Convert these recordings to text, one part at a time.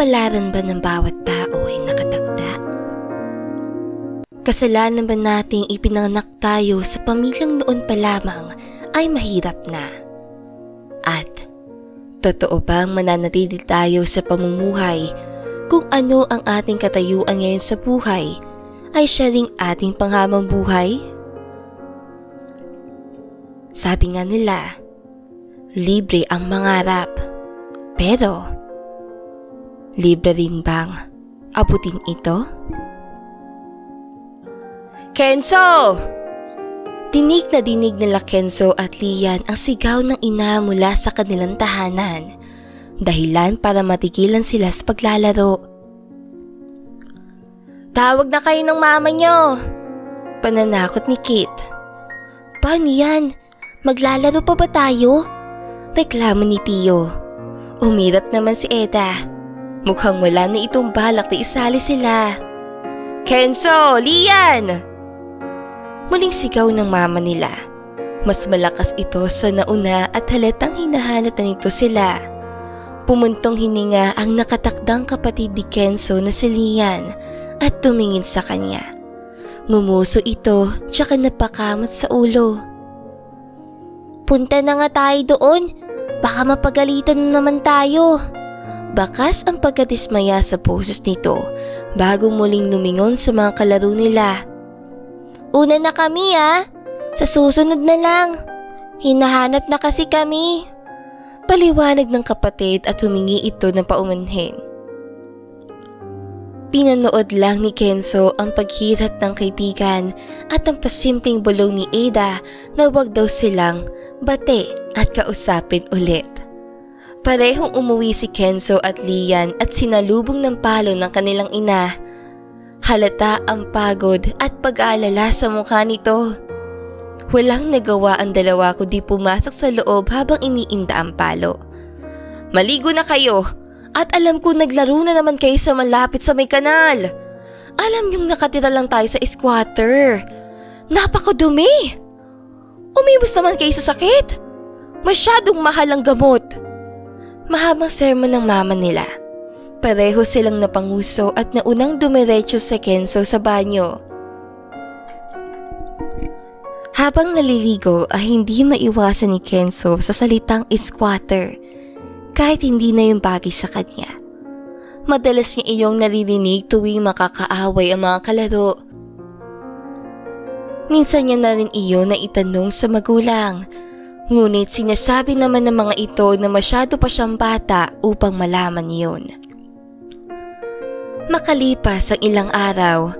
kapalaran ba ng bawat tao ay nakatakda? Kasalanan ba nating ipinanganak tayo sa pamilyang noon pa lamang ay mahirap na? At totoo bang mananatili tayo sa pamumuhay kung ano ang ating katayuan ngayon sa buhay ay siya ring ating panghamang buhay? Sabi nga nila, libre ang mangarap. Pero, libre rin bang abutin ito? Kenzo! Dinig na dinig nila Kenzo at Lian ang sigaw ng ina mula sa kanilang tahanan. Dahilan para matigilan sila sa paglalaro. Tawag na kayo ng mama nyo! Pananakot ni Kit. Paano yan? Maglalaro pa ba tayo? Reklamo ni Pio. Umirap naman si Eda. Mukhang wala na itong balak na isali sila. Kenzo! Lian! Muling sigaw ng mama nila. Mas malakas ito sa nauna at halatang hinahanap na nito sila. Pumuntong hininga ang nakatakdang kapatid ni Kenzo na si Lian at tumingin sa kanya. Ngumuso ito tsaka napakamot sa ulo. Punta na nga tayo doon. Baka mapagalitan na naman tayo. Bakas ang pagkadismaya sa boses nito bago muling lumingon sa mga kalaro nila. Una na kami ah. Sa susunod na lang. Hinahanap na kasi kami. Paliwanag ng kapatid at humingi ito ng paumanhin. Pinanood lang ni Kenzo ang paghirap ng kaibigan at ang pasimpleng bulong ni Ada na wag daw silang bate at kausapin ulit. Parehong umuwi si Kenzo at Lian at sinalubong ng palo ng kanilang ina. Halata ang pagod at pag-aalala sa mukha nito. Walang nagawa ang dalawa kundi pumasok sa loob habang iniinda ang palo. Maligo na kayo at alam ko naglaro na naman kayo sa malapit sa may kanal. Alam yung nakatira lang tayo sa squatter. Napakadumi! Umibos naman kayo sa sakit. Masyadong mahal ang gamot. Mahabang sermon ng mama nila. Pareho silang napanguso at naunang dumiretso sa Kenzo sa banyo. Habang naliligo ay hindi maiwasan ni Kenzo sa salitang squatter kahit hindi na yung bagay sa kanya. Madalas niya iyong naririnig tuwing makakaaway ang mga kalaro. Minsan niya na rin iyon na itanong sa magulang. Ngunit sinasabi naman ng mga ito na masyado pa siyang bata upang malaman yun. Makalipas ang ilang araw,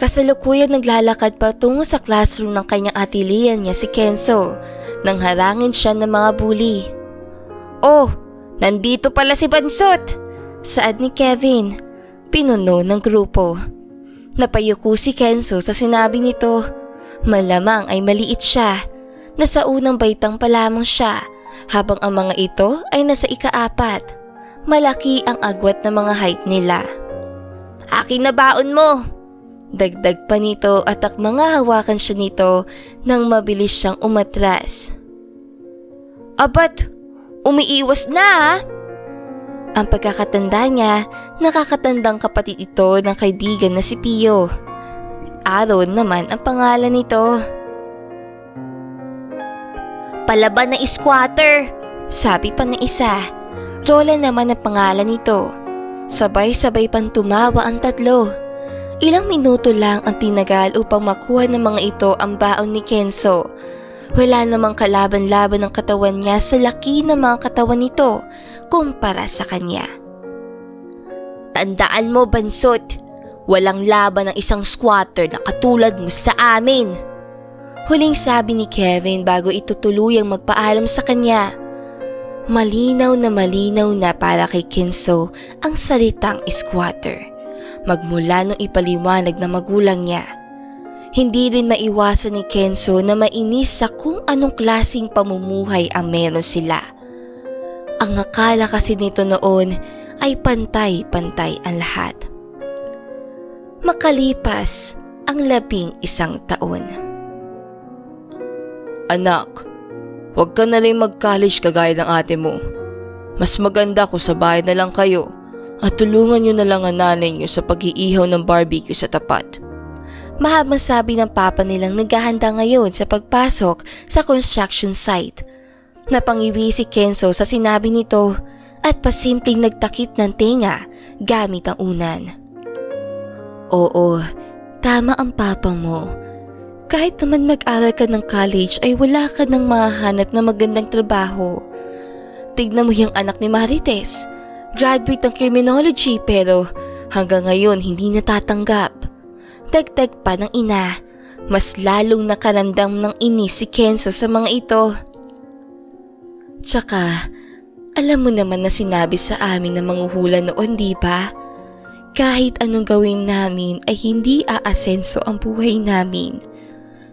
kasalukuyang naglalakad patungo sa classroom ng kanyang atilian niya si Kenzo nang harangin siya ng mga bully. Oh, nandito pala si Bansot! Saad ni Kevin, pinuno ng grupo. Napayuko si Kenzo sa sinabi nito. Malamang ay maliit siya. Nasa unang baitang pa lamang siya habang ang mga ito ay nasa ikaapat. Malaki ang agwat ng mga height nila. Akin na baon mo! Dagdag pa nito at mga hawakan siya nito nang mabilis siyang umatras. Abat, umiiwas na? Ang pagkakatanda niya, nakakatandang kapatid ito ng kaibigan na si Pio. Aaron naman ang pangalan nito. Palaban na squatter, sabi pa ng isa. Rola naman ang pangalan nito. Sabay-sabay pang tumawa ang tatlo. Ilang minuto lang ang tinagal upang makuha ng mga ito ang baon ni Kenzo. Wala namang kalaban-laban ng katawan niya sa laki ng mga katawan nito kumpara sa kanya. Tandaan mo, Bansot, walang laban ng isang squatter na katulad mo sa amin. Huling sabi ni Kevin bago ito tuluyang magpaalam sa kanya. Malinaw na malinaw na para kay Kenzo ang salitang squatter. Magmula nung ipaliwanag na magulang niya. Hindi rin maiwasan ni Kenzo na mainis sa kung anong klasing pamumuhay ang meron sila. Ang akala kasi nito noon ay pantay-pantay ang lahat. Makalipas ang labing isang taon. Anak, huwag ka na rin mag-college kagaya ng ate mo. Mas maganda kung sa bahay na lang kayo At tulungan niyo na lang ang nanay niyo sa pag-iihaw ng barbecue sa tapat. Mahabang sabi ng papa nilang naghahanda ngayon sa pagpasok sa construction site. Napangiwi si Kenzo sa sinabi nito at pasimpleng nagtakip ng tenga gamit ang unan. Oo, tama ang papa mo. Kahit naman mag-aral ka ng college ay wala ka nang mahahanap na magandang trabaho. Tignan mo yung anak ni Marites. Graduate ng criminology pero hanggang ngayon hindi natatanggap. Dagdag pa ng ina, mas lalong nakaramdam ng inis si Kenzo sa mga ito. Tsaka, alam mo naman na sinabi sa amin ng mga hula noon, di ba? Kahit anong gawin namin ay hindi aasenso ang buhay namin.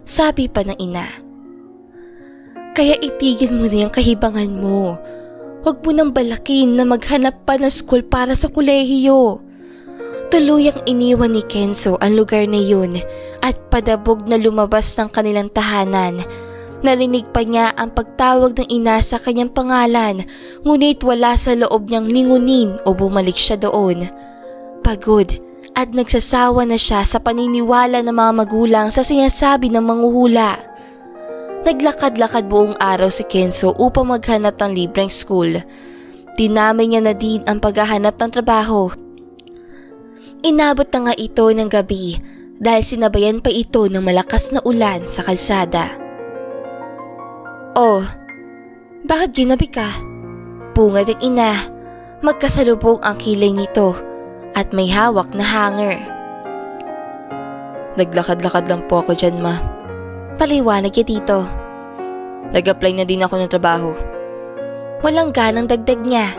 Sabi pa ng ina. Kaya itigil mo na yung kahibangan mo. Huwag mo nang balakin na maghanap pa ng school para sa kolehiyo. Tuluyang iniwan ni Kenzo ang lugar na yun at padabog na lumabas ng kanilang tahanan. Narinig pa niya ang pagtawag ng ina sa kanyang pangalan ngunit wala sa loob niyang lingunin o bumalik siya doon. Pagod at nagsasawa na siya sa paniniwala ng mga magulang sa sinasabi ng manguhula. Naglakad-lakad buong araw si Kenzo upang maghanap ng libreng school. Tinamay niya na din ang paghahanap ng trabaho. Inabot na nga ito ng gabi dahil sinabayan pa ito ng malakas na ulan sa kalsada. Oh, bakit ginabi ka? Pungad ang ina. Magkasalubong ang kilay nito at may hawak na hanger. Naglakad-lakad lang po ako dyan, ma. Paliwanag niya dito. Nag-apply na din ako ng trabaho. Walang ganang dagdag niya.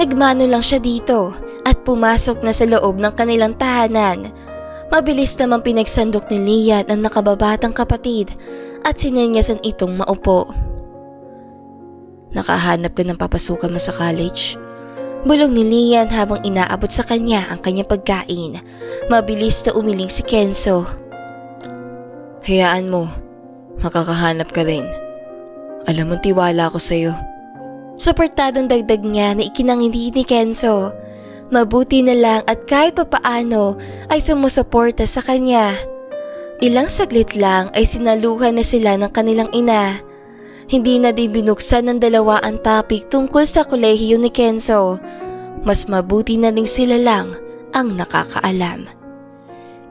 Nagmano lang siya dito at pumasok na sa loob ng kanilang tahanan. Mabilis naman pinagsandok ni Lian ang nakababatang kapatid at sinenyasan itong maupo. Nakahanap ka ng papasukan mo sa college? Bulong ni Lian habang inaabot sa kanya ang kanyang pagkain. Mabilis na umiling si Kenzo. Hayaan mo. Makakahanap ka rin. Alam mo tiwala ako sa'yo. Suportadong dagdag niya na ikinangindi ni Kenzo. Mabuti na lang at kahit papaano ay sumusuporta sa kanya. Ilang saglit lang ay sinaluhan na sila ng kanilang ina. Hindi na din binuksan ng dalawa ang topic tungkol sa kolehiyo ni Kenzo. Mas mabuti na rin sila lang ang nakakaalam.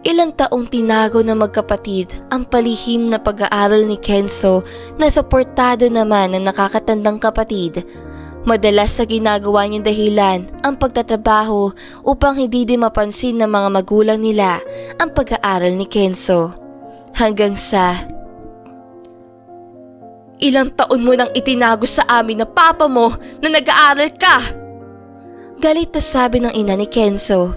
Ilang taong tinago ng magkapatid ang palihim na pag-aaral ni Kenzo na suportado naman ng nakakatandang kapatid. Madalas sa ginagawa niyang dahilan ang pagtatrabaho upang hindi din mapansin ng mga magulang nila ang pag-aaral ni Kenzo. Hanggang sa Ilang taon mo nang itinago sa amin na papa mo na nag-aaral ka! Galit na sabi ng ina ni Kenzo.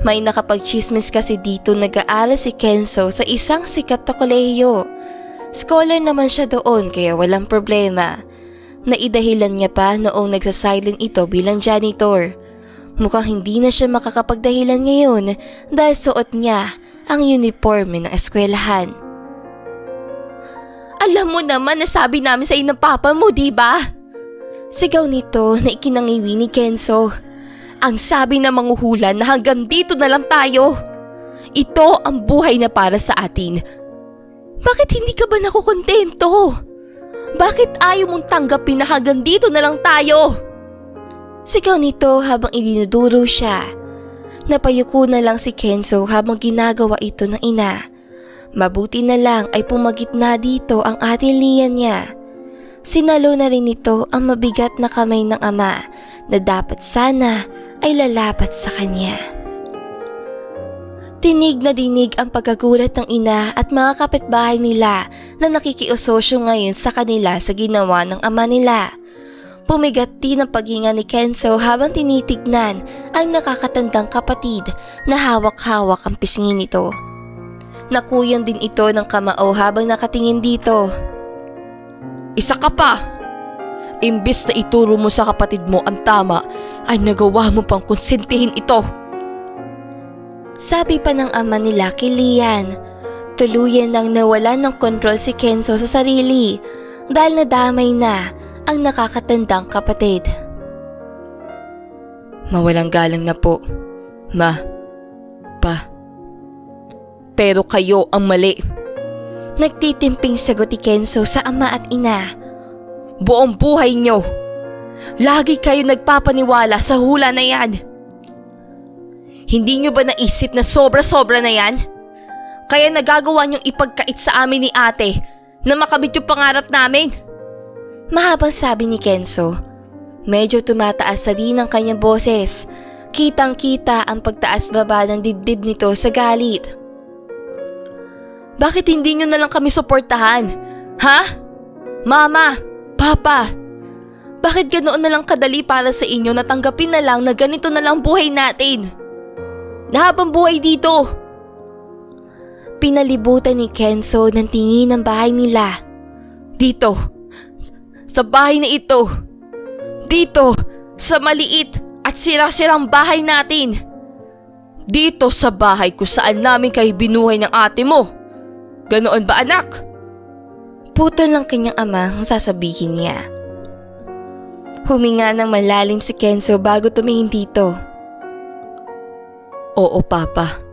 May nakapagchismis kasi dito nag-aaral si Kenzo sa isang sikat na kolehiyo. Scholar naman siya doon kaya walang problema. Naidahilan niya pa noong nagsasilent ito bilang janitor. Mukhang hindi na siya makakapagdahilan ngayon dahil suot niya ang uniforme ng eskwelahan. Alam mo naman na sabi namin sa ng papa mo, di ba? Sigaw nito na ikinangiwi ni Kenzo. Ang sabi ng manguhula na hanggang dito na lang tayo. Ito ang buhay na para sa atin. Bakit hindi ka ba nakukontento? Bakit ayaw mong tanggapin na hanggang dito na lang tayo? Sigaw nito habang idinuduro siya. Napayuko na lang si Kenzo habang ginagawa ito ng ina. Mabuti na lang ay pumagit na dito ang ate Lian niya. Sinalo na rin nito ang mabigat na kamay ng ama na dapat sana ay lalapat sa kanya. Tinig na dinig ang pagkagulat ng ina at mga kapitbahay nila na nakikiusosyo ngayon sa kanila sa ginawa ng ama nila. Pumigat din ang paghinga ni Kenzo habang tinitignan ang nakakatandang kapatid na hawak-hawak ang pisngi nito. Nakuyang din ito ng kamao habang nakatingin dito. Isa ka pa! Imbis na ituro mo sa kapatid mo ang tama, ay nagawa mo pang konsintihin ito. Sabi pa ng ama nila kay Lian. Tuluyan nang nawala ng kontrol si Kenzo sa sarili dahil nadamay na ang nakakatandang kapatid. Mawalang galang na po. Ma. Pa. Pero kayo ang mali. Nagtitimping sagot ni Kenzo sa ama at ina. Buong buhay nyo. Lagi kayo nagpapaniwala sa hula na yan. Hindi nyo ba naisip na sobra-sobra na yan? Kaya nagagawa nyong ipagkait sa amin ni ate na makabit yung pangarap namin? Mahabang sabi ni Kenzo. Medyo tumataas sa din ang kanyang boses. Kitang-kita ang pagtaas-baba ng dibdib nito sa galit. Bakit hindi nyo na lang kami suportahan? Ha? Mama, Papa, bakit ganoon na lang kadali para sa inyo na tanggapin na lang na ganito na lang buhay natin? Na habang buhay dito. Pinalibutan ni Kenzo ng tingin ng bahay nila. Dito. Sa bahay na ito. Dito. Sa maliit at sira-sirang bahay natin. Dito sa bahay kung saan namin kayo binuhay ng ate mo. Ganoon ba anak? Putol ng kanyang ama ang sasabihin niya. Huminga ng malalim si Kenzo bago tumingin dito. Oo, Papa.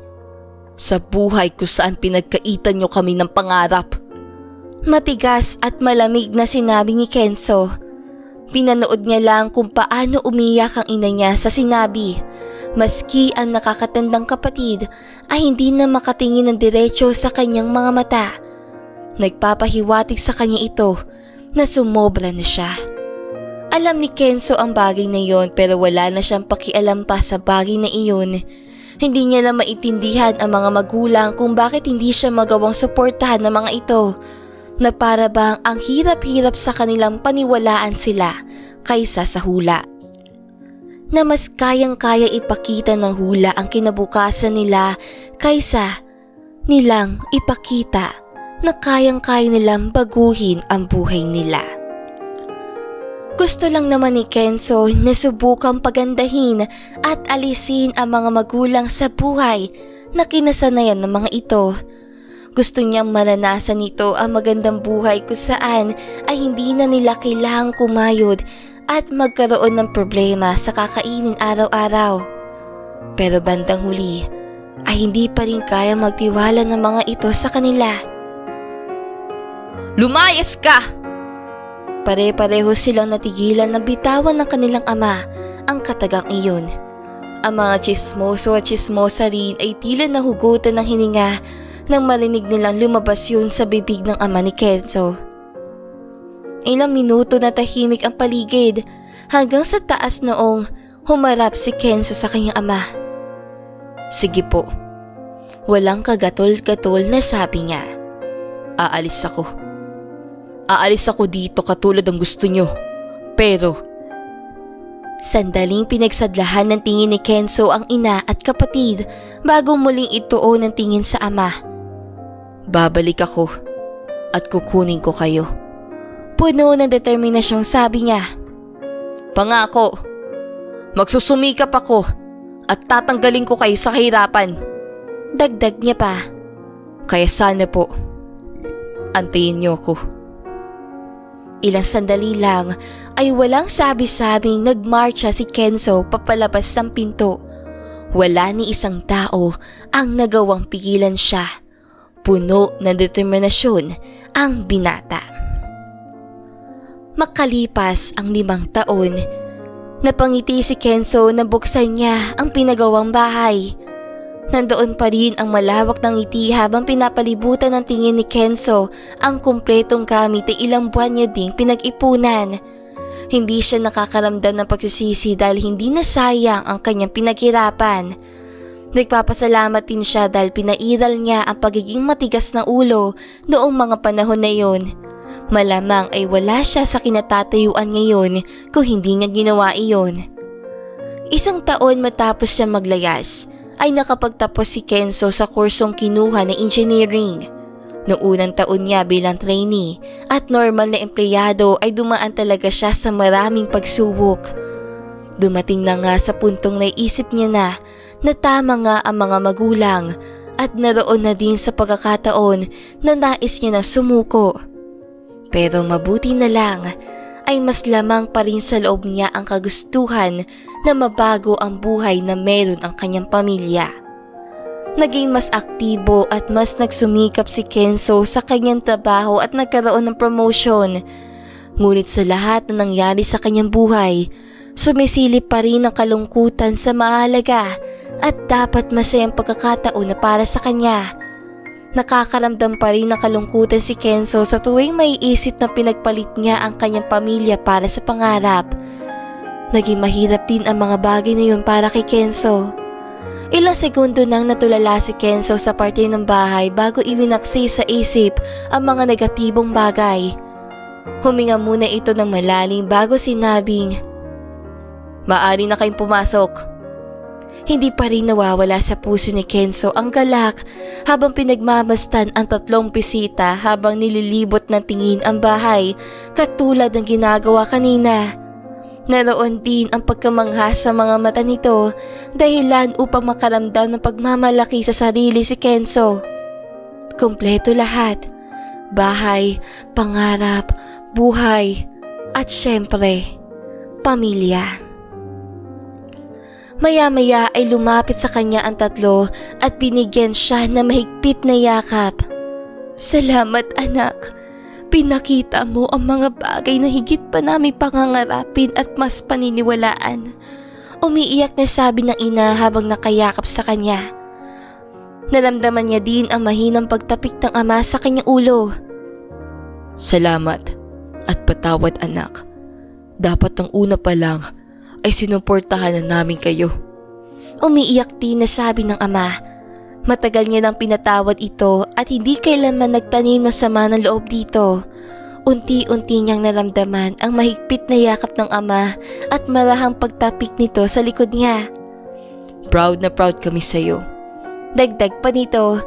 Sa buhay kung saan pinagkaitan nyo kami ng pangarap. Matigas at malamig na sinabi ni Kenzo. Pinanood niya lang kung paano umiyak ang ina niya sa sinabi. Maski ang nakakatandang kapatid ay hindi na makatingin ng diretsyo sa kanyang mga mata. Nagpapahiwatig sa kanya ito na sumobra na siya. Alam ni Kenzo ang bagay na iyon pero wala na siyang pakialam pa sa bagay na iyon. Hindi niya na maintindihan ang mga magulang kung bakit hindi siya magawang suportahan ng mga ito na para bang ang hirap-hirap sa kanilang paniwalaan sila kaysa sa hula. Na mas kayang-kaya ipakita ng hula ang kinabukasan nila kaysa nilang ipakita na kayang-kaya nilang baguhin ang buhay nila. Gusto lang naman ni Kenzo na subukang pagandahin at alisin ang mga magulang sa buhay na kinasanayan ng mga ito. Gusto niyang maranasan nito ang magandang buhay kung saan ay hindi na nila kailangang kumayod at magkaroon ng problema sa kakainin araw-araw. Pero bandang huli ay hindi pa rin kaya magtiwala ng mga ito sa kanila. Lumayas ka! Pare-pareho silang natigilan na bitawan ng kanilang ama ang katagang iyon. Ang mga chismoso at chismosa rin ay tila nahugutan ng hininga nang marinig nilang lumabas yun sa bibig ng ama ni Kenzo. Ilang minuto na tahimik ang paligid hanggang sa taas noong humarap si Kenzo sa kanyang ama. Sige po. Walang kagatol-gatol na sabi niya. Aalis ako. Aalis ako dito katulad ng gusto nyo. Pero, Sandaling pinagsadlahan ng tingin ni Kenzo ang ina at kapatid bago muling ituon ng tingin sa ama. babalik ako at kukunin ko kayo. Puno ng determinasyong sabi niya. Pangako, magsusumikap ako at tatanggalin ko kayo sa kahirapan. Dagdag niya pa. Kaya sana po, antayin niyo ako. Ilang sandali lang ay walang sabi-sabing nagmarcha si Kenzo papalabas ng pinto. Wala ni isang tao ang nagawang pigilan siya. Puno ng determinasyon ang binata. Makalipas ang limang taon, napangiti si Kenzo na buksan niya ang pinagawang bahay. Nandoon pa rin ang malawak ng ngiti habang pinapalibutan ng tingin ni Kenzo ang kumpletong gamit ay ilang buwan niya ding pinag-ipunan. Hindi siya nakakaramdam ng pagsisisi dahil hindi nasayang ang kanyang pinaghirapan. Nagpapasalamat din siya dahil pinairal niya ang pagiging matigas na ulo noong mga panahon na yun. Malamang ay wala siya sa kinatatayuan ngayon kung hindi niya ginawa iyon. Isang taon matapos siya maglayas, ay nakapagtapos si Kenzo sa kursong kinuha ng engineering. Noong unang taon niya bilang trainee at normal na empleyado ay dumaan talaga siya sa maraming pagsubok. Dumating na nga sa puntong naisip niya na na tama nga ang mga magulang at naroon na din sa pagkakataon na nais niya na sumuko. Pero mabuti na lang ay mas lamang pa rin sa loob niya ang kagustuhan na mabago ang buhay na meron ang kanyang pamilya. Naging mas aktibo at mas nagsumikap si Kenzo sa kanyang trabaho at nagkaroon ng promotion. Ngunit sa lahat na nangyari sa kanyang buhay, sumisilip pa rin ang kalungkutan sa mahalaga at dapat masayang pagkakataon na para sa kanya. Nakakaramdam pa rin ng kalungkutan si Kenzo sa tuwing may isip na pinagpalit niya ang kanyang pamilya para sa pangarap. Naging mahirap din ang mga bagay na yun para kay Kenzo. Ilang segundo nang natulala si Kenzo sa parte ng bahay bago iwinaksi sa isip ang mga negatibong bagay. Huminga muna ito ng malalim bago sinabing, Maari na kayong pumasok. Hindi pa rin nawawala sa puso ni Kenzo ang galak habang pinagmamastan ang tatlong bisita habang nililibot ng tingin ang bahay katulad ng ginagawa kanina. Naroon din ang pagkamangha sa mga mata nito dahilan upang makaramdam ng pagmamalaki sa sarili si Kenzo. Kompleto lahat. Bahay, pangarap, buhay, at syempre, pamilya. Maya-maya ay lumapit sa kanya ang tatlo at binigyan siya ng mahigpit na yakap. Salamat anak. Pinakita mo ang mga bagay na higit pa namin pangangarapin at mas paniniwalaan. Umiiyak na sabi ng ina habang nakayakap sa kanya. Naramdaman niya din ang mahinang pagtapik ng ama sa kanyang ulo. Salamat at patawad anak. Dapat ang una pa lang ay sinuportahan na namin kayo. Umiiyak din na sabi ng ama. Matagal niya nang pinatawad ito at hindi kailanman nagtanim ng sama ng loob dito. Unti-unti niyang naramdaman ang mahigpit na yakap ng ama at marahang pagtapik nito sa likod niya. Proud na proud kami sa iyo. Dagdag pa nito,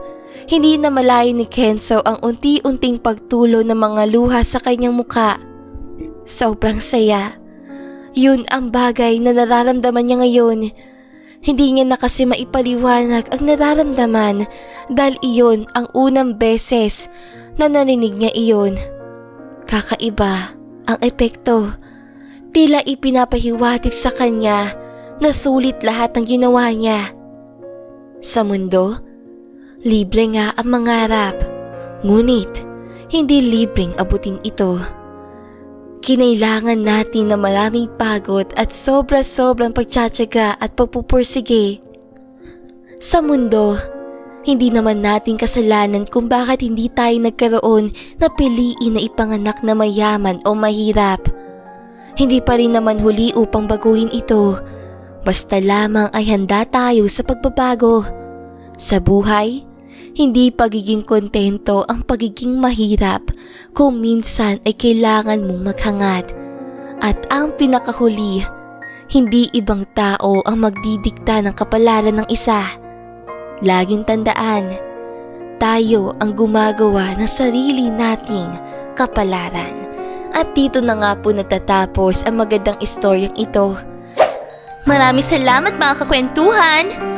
hindi na malayo ni Kenzo ang unti-unting pagtulo ng mga luha sa kanyang muka. Sobrang saya. Yun ang bagay na nararamdaman niya ngayon. Hindi niya na kasi maipaliwanag ang nararamdaman dahil iyon ang unang beses na narinig niya iyon. Kakaiba ang epekto. Tila ipinapahiwatig sa kanya na sulit lahat ng ginawa niya. Sa mundo, libre nga ang mangarap. Ngunit, hindi libreng abutin ito. Kinailangan natin na maraming pagod at sobra-sobrang pagtsatsaga at pagpupursige. Sa mundo, hindi naman natin kasalanan kung bakit hindi tayo nagkaroon na piliin na ipanganak na mayaman o mahirap. Hindi pa rin naman huli upang baguhin ito. Basta lamang ay handa tayo sa pagbabago. Sa buhay, hindi pagiging kontento ang pagiging mahirap kung minsan ay kailangan mong maghangat. At ang pinakahuli, hindi ibang tao ang magdidikta ng kapalaran ng isa. Laging tandaan, tayo ang gumagawa ng sarili nating kapalaran. At dito na nga po natatapos ang magandang istoryang ito. Maraming salamat mga kakwentuhan!